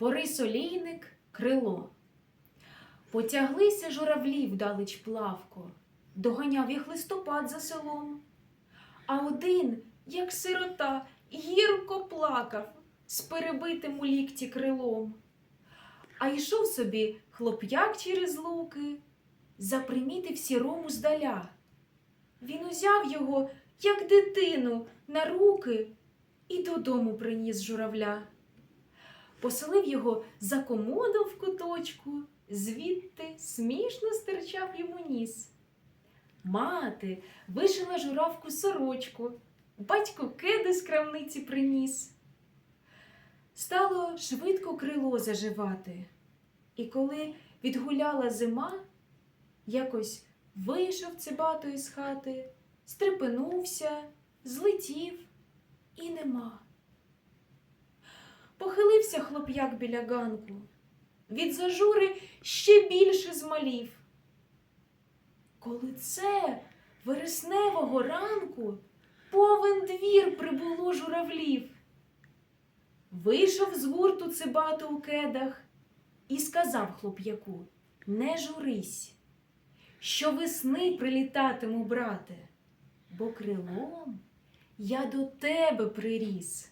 Борис Олійник крило. Потяглися журавлі вдалеч плавко, доганяв їх листопад за селом. А один, як сирота, гірко плакав з перебитим у лікті крилом. А йшов собі хлоп'як через луки, запримітив сірому здаля. Він узяв його, як дитину, на руки і додому приніс журавля. Поселив його за комодом в куточку, звідти смішно стирчав йому ніс. Мати вишила журавку сорочку, батько кеди з крамниці приніс. Стало швидко крило заживати, і коли відгуляла зима, якось вийшов цибато із хати, стрепенувся, злетів і нема. Похилився хлоп'як біля ганку, від зажури ще більше змалів. Коли це вересневого ранку повен двір прибуло журавлів. Вийшов з гурту цибато у кедах і сказав хлоп'яку: Не журись, що весни прилітатиму, брате, бо крилом я до тебе приріс.